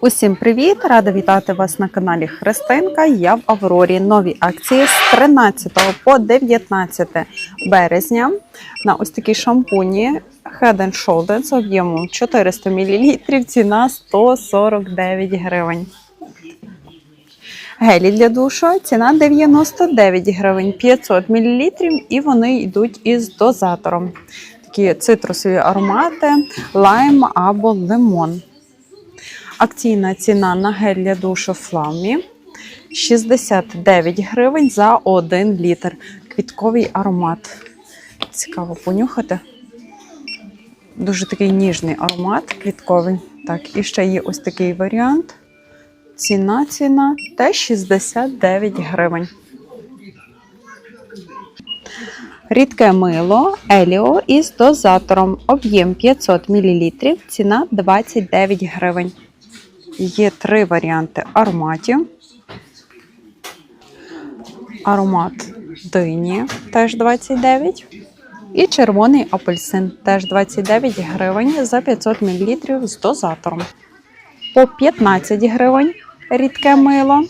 Усім привіт! Рада вітати вас на каналі Христинка. Я в Аврорі. Нові акції з 13 по 19 березня на ось такі шампуні Head and Shoulders об'ємом 400 мл, ціна 149 гривень. Гелі для душу ціна 99 гривень 500 мл і вони йдуть із дозатором. Такі цитрусові аромати, лайм або лимон. Акційна ціна на гель для душу Фламі 69 гривень за 1 літр. Квітковий аромат. Цікаво понюхати. Дуже такий ніжний аромат квітковий. Так, і ще є ось такий варіант. Ціна ціна теж 69 гривень. Рідке мило Еліо із дозатором. Об'єм 500 мл. Ціна 29 гривень. Є три варіанти ароматів. Аромат дині теж 29. І червоний апельсин теж 29 гривень за 500 мл з дозатором. По 15 гривень рідке мило.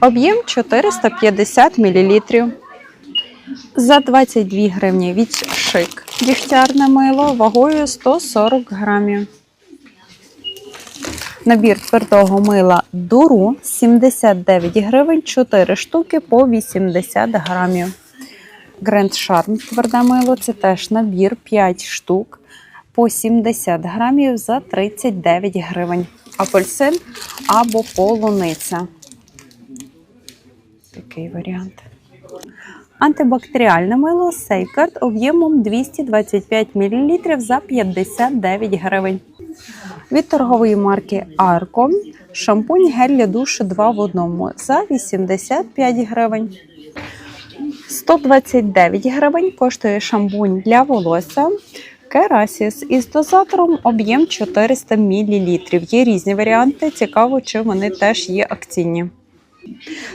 Об'єм 450 мл. За 22 гривні від шик дігтярне мило вагою 140 грамів. Набір твердого мила дуру 79 гривень, 4 штуки по 80 грамів. Grand Charm тверде мило це теж набір 5 штук по 70 грамів за 39 гривень. Апельсин або полуниця. Такий варіант. Антибактеріальне мило Safeguard об'ємом 225 мл за 59 гривень. Від торгової марки Arco шампунь гель для душу 2 в 1 за 85 гривень. 129 гривень коштує шампунь для волосся Керасіс із дозатором об'єм 400 мл. Є різні варіанти. Цікаво, чи вони теж є акційні.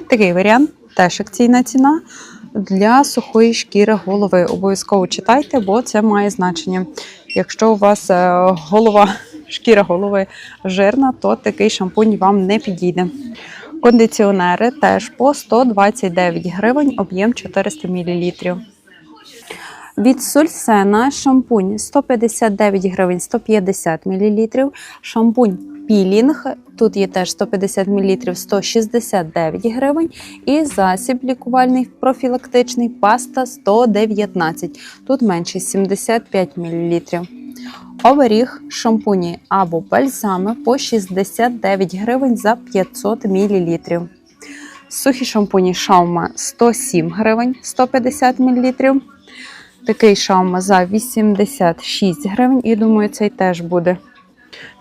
Такий варіант теж акційна ціна для сухої шкіри голови. Обов'язково читайте, бо це має значення. Якщо у вас е, голова, шкіра голови жирна, то такий шампунь вам не підійде. Кондиціонери теж по 129 гривень, об'єм 400 мл. Від Сульсена шампунь 159 гривень 150 мл. Шампунь пілінг. Тут є теж 150 мл 169 гривень. І засіб лікувальний профілактичний паста 119. Тут менше 75 мл. Оберіг шампуні або бальзами по 69 гривень за 500 мл. Сухі шампуні шаума 107 гривень 150 мл. Такий шаума за 86 гривень, і думаю, цей теж буде.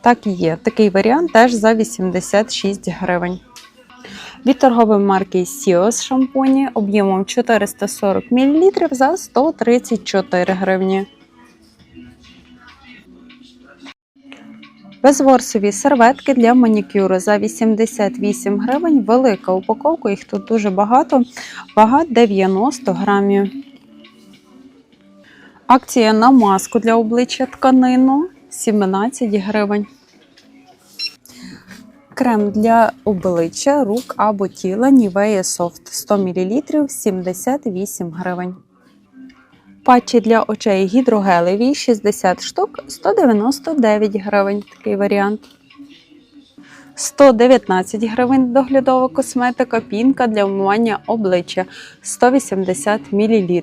Так і є. Такий варіант теж за 86 гривень. Від торгової марки Sios шампуні об'ємом 440 мл за 134 гривні. Безворсові серветки для манікюру за 88 гривень. Велика упаковка, їх тут дуже багато. Вага 90 грамів. Акція на маску для обличчя тканину 17 гривень. Крем для обличчя, рук або тіла Nivea Soft 100 мл 78 гривень. Патчі для очей гідрогелеві 60 штук 199 гривень. Такий варіант. 119 гривень доглядова косметика, пінка для вмивання обличчя 180 мл.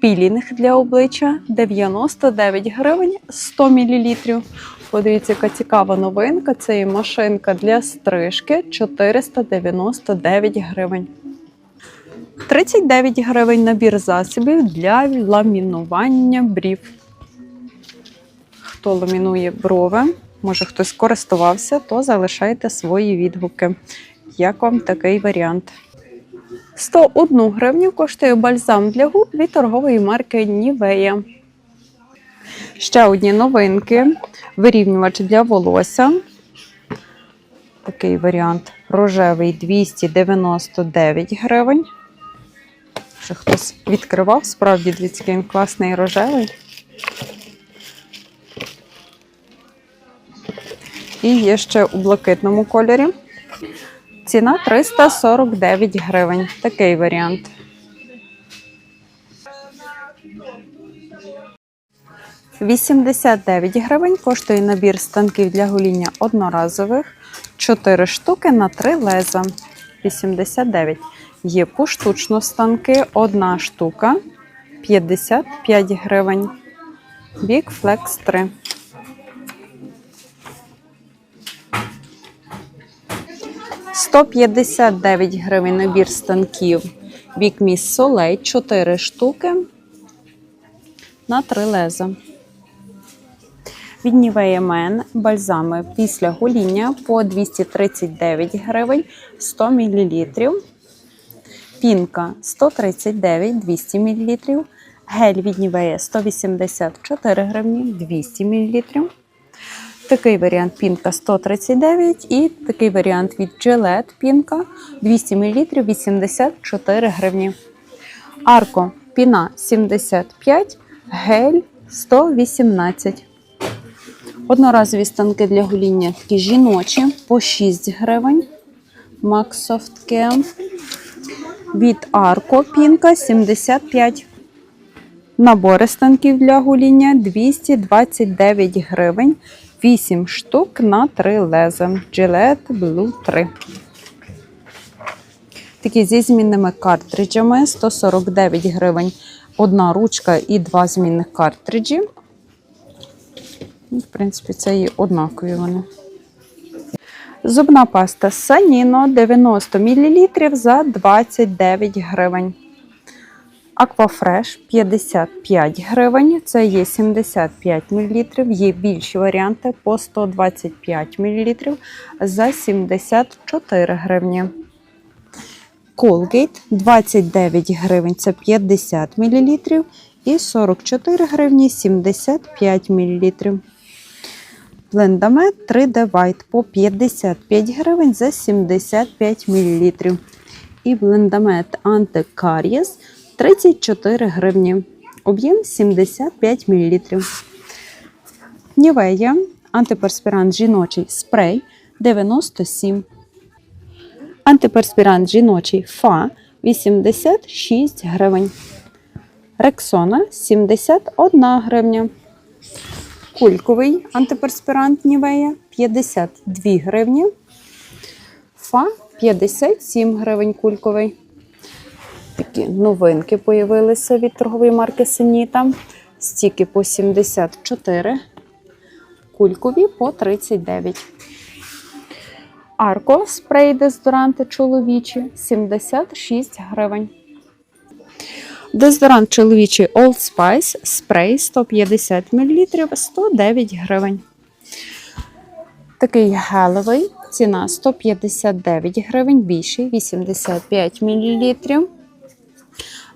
Пілінг для обличчя 99 гривень 100 мл. Подивіться, яка цікава новинка. Це і машинка для стрижки 499 гривень. 39 гривень набір засобів для ламінування брів. Хто ламінує брови, може хтось користувався, то залишайте свої відгуки. Як вам такий варіант? 101 гривню коштує бальзам для губ від торгової марки Нівея. Ще одні новинки. Вирівнювач для волосся. Такий варіант рожевий 299 гривень. Вже хтось відкривав, справді дивіться, класний рожевий. І є ще у блакитному кольорі. Ціна 349 гривень. Такий варіант. «89 гривень коштує набір станків для гоління одноразових. 4 штуки на 3 леза. 89. Є поштучно станки, одна штука 55 гривень. Big Flex 3. Сто п'ятдесят дев'ять гривень набір станків. Big Miss Soleil 4 штуки на 3 леза. Від Nivea Men бальзами після гоління по 239 гривень 100 мл. Пінка 139 200 мл. Гель від Nivea 184 гривні 200 мл. Такий варіант пінка 139 і такий варіант від Gillette пінка 200 мл 84 гривні. Арко піна 75, гель 118. Одноразові станки для гоління такі жіночі по 6 гривень. Care. Від Арко пінка 75. Набори станків для гоління 229 гривень. 8 штук на 3 леза. Gillette Blue 3. Такі зі змінними картриджами 149 гривень. Одна ручка і два змінних картриджі. Ну, В принципі, це і однакові вони. Зубна паста Саніно 90 мл за 29 гривень. Аквафреш 55 гривень, це є 75 мл, є більші варіанти по 125 мл за 74 гривні. Colgate 29 гривень, це 50 мл і 44 гривні 75 мл. Блендамет 3D White по 55 гривень за 75 мл. І блендамет Антикарієс 34 гривні. Об'єм 75 мл. Нівея антиперспірант жіночий спрей 97. Антиперспірант жіночий Фа 86 гривень. Рексона 71 гривня. Кульковий антиперспірант Нівея 52 гривні. Фа 57 гривень кульковий. Такі новинки появилися від торгової марки Сеніта. Стіки по 74, кулькові по 39. Арко спрей дезодоранти чоловічі 76 гривень. Дезодорант чоловічий Old Spice спрей 150 мл 109 гривень. Такий гелевий, ціна 159 гривень, більший 85 мл.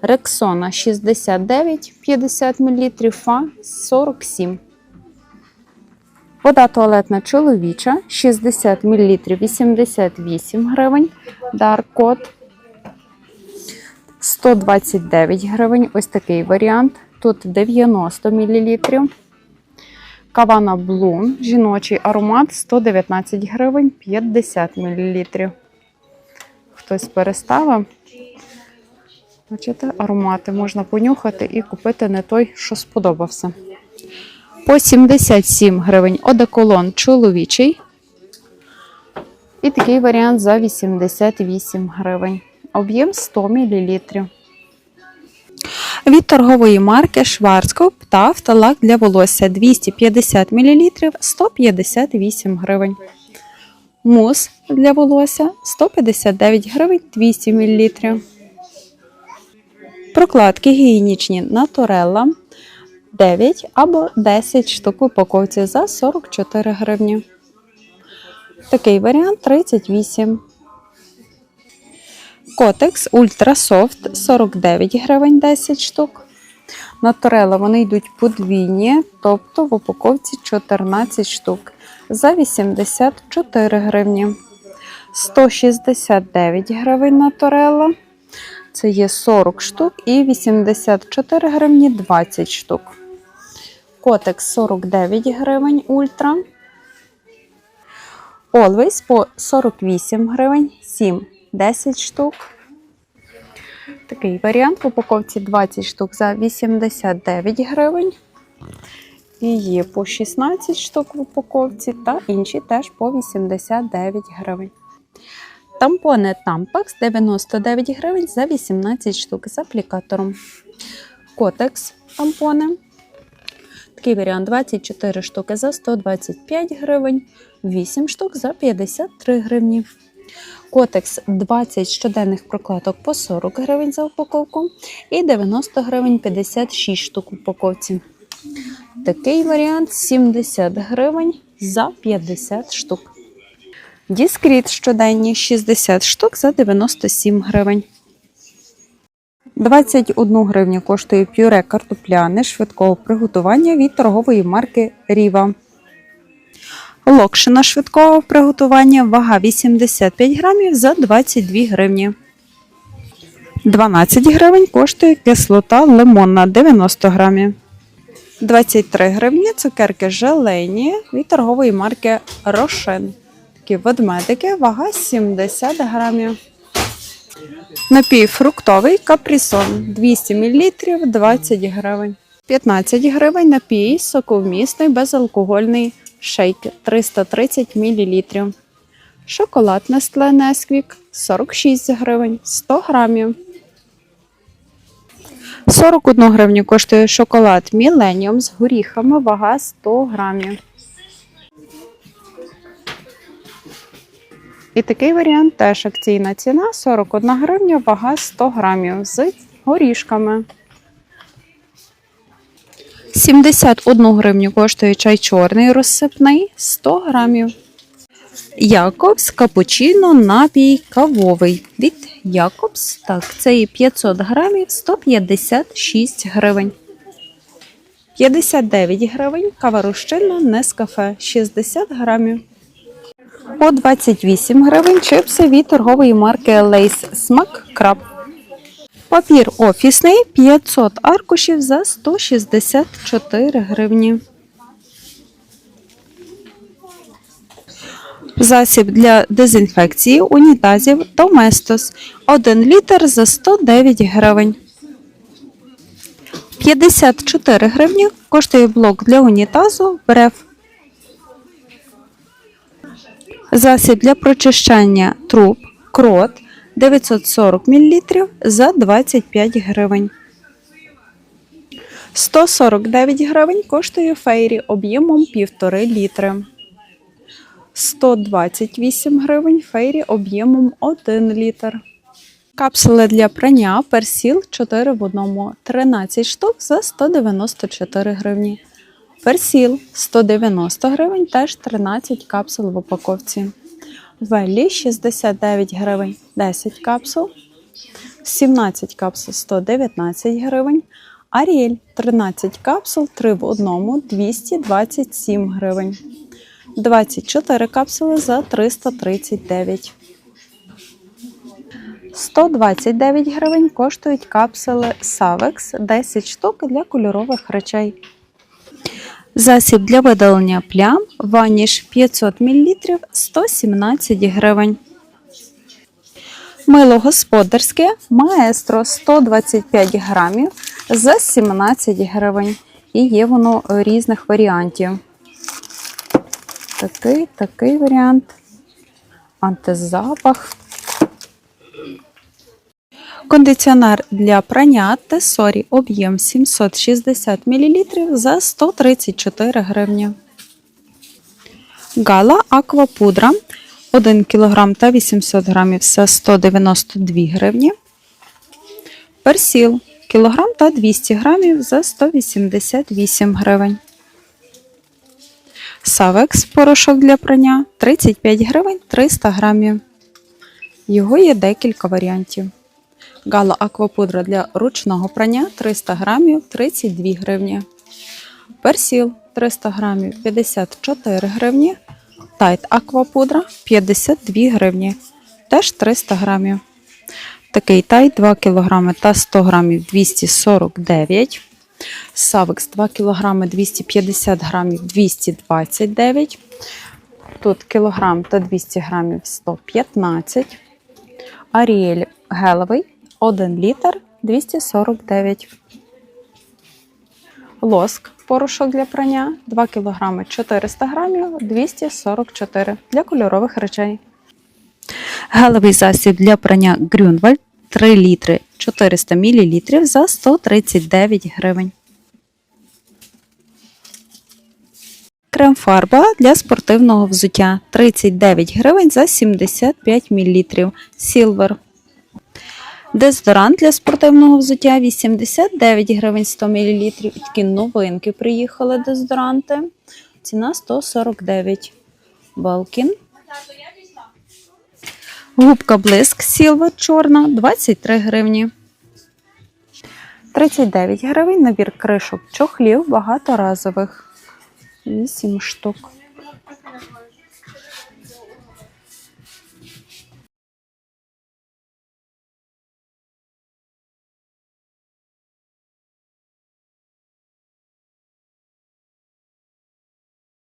Рексона 69 50 мл, фа 47. Вода туалетна чоловіча 60 мл 88 гривень. Даркот 129 гривень. Ось такий варіант. Тут 90 мл. Кавана Блум, жіночий аромат 119 гривень 50 мл. Хтось переставив. Бачите, аромати можна понюхати і купити не той, що сподобався. По 77 гривень одеколон чоловічий. І такий варіант за 88 гривень. Об'єм 100 мл. Від торгової марки Schwarzkopf та автолак для волосся 250 мл 158 гривень. Мус для волосся 159 гривень 200 мл. Прокладки гігієнічні Naturella 9 або 10 штук упаковці за 44 гривні. Такий варіант 38. Котекс Ультра Софт 49 гривень 10 штук. Naturella вони йдуть подвійні, тобто в упаковці 14 штук за 84 гривні. 169 гривень Naturella. Це є 40 штук і 84 гривні 20 штук. Котекс 49 гривень ультра. Always по 48 гривень, 7, 10 штук. Такий варіант в упаковці 20 штук за 89 гривень. І є по 16 штук в упаковці, та інші теж по 89 гривень. Тампони Tampax 99 гривень за 18 штук з аплікатором. Котекс тампони. Такий варіант 24 штуки за 125 гривень, 8 штук за 53 гривні. Котекс 20 щоденних прокладок по 40 гривень за упаковку і 90 гривень 56 штук упаковці. Такий варіант 70 гривень за 50 штук. Діскріт щоденні 60 штук за 97 гривень. 21 гривню коштує пюре картопляне швидкого приготування від торгової марки Ріва. Локшина швидкого приготування вага 85 грамів за 22 гривні. 12 гривень коштує кислота лимонна 90 грамів. 23 гривні цукерки желейні від торгової марки Рошен. Такі ведмедики, вага 70 грамів. Напій фруктовий капрісон 200 мл 20 гривень. 15 гривень напій соковмісний безалкогольний шейк 330 мл. Шоколад Nestle Nesquik 46 гривень 100 грамів. 41 гривню коштує шоколад Millennium з горіхами, вага 100 грамів. І такий варіант теж акційна ціна 41 гривня, вага 100 грамів з горішками. 71 гривню коштує чай чорний розсипний 100 грамів. Якобс капучино напій кавовий від Якобс. Так, це і 500 грамів 156 гривень. 59 гривень кава розчинна Нескафе 60 грамів. По 28 гривень чипси від торгової марки Lays Смак Краб. Папір офісний 500 аркушів за 164 гривні. Засіб для дезінфекції унітазів Доместос 1 літр за 109 гривень. 54 гривні коштує блок для унітазу Бреф. Засіб для прочищання труб крот 940 мл за 25 гривень. 149 гривень коштує фейрі об'ємом 1,5 літри. 128 гривень фейрі об'ємом 1 літр. Капсули для прання персіл 4 в 1, 13 штук за 194 гривні. Персіл 190 гривень, теж 13 капсул в упаковці. Веллі 69 гривень 10 капсул. 17 капсул 119 гривень. Аріель 13 капсул 3 в 1 227 гривень. 24 капсули за 339. 129 гривень коштують капсули Savex 10 штук для кольорових речей. Засіб для видалення плям ваніш 500 мл 117 гривень. Мило господарське маестро 125 грамів за 17 гривень. І є воно різних варіантів. Такий, такий варіант. Антизапах. Кондиціонер для прання Тесорі об'єм 760 мл за 134 гривні. Гала Аквапудра 1 кг та 800 г за 192 гривні. Персіл кілограм та 200 г за 188 гривень. Савекс порошок для прання 35 гривень 300 грамів. Його є декілька варіантів. Гала аквапудра для ручного прання 300 грамів 32 гривні. Персіл 300 грамів 54 гривні. Тайт аквапудра 52 гривні. Теж 300 грамів. Такий тайт 2 кг та 100 грамів 249 Савекс 2 кг 250 грамів 229 Тут кілограм та 200 грамів 115. Аріель гелевий 1 літр 249. Лоск порошок для прання 2 кг 400 грамів 244 для кольорових речей. Гелевий засіб для прання Грюнвальд 3 літри 400 мл за 139 гривень. Крем-фарба для спортивного взуття 39 гривень за 75 мл. Silver. Дезодорант для спортивного взуття 89 гривень 100 мл. Такі новинки приїхали дезодоранти. Ціна 149. Балкін. Губка блиск Silver чорна 23 гривні. 39 гривень набір кришок чохлів багаторазових. 8 штук.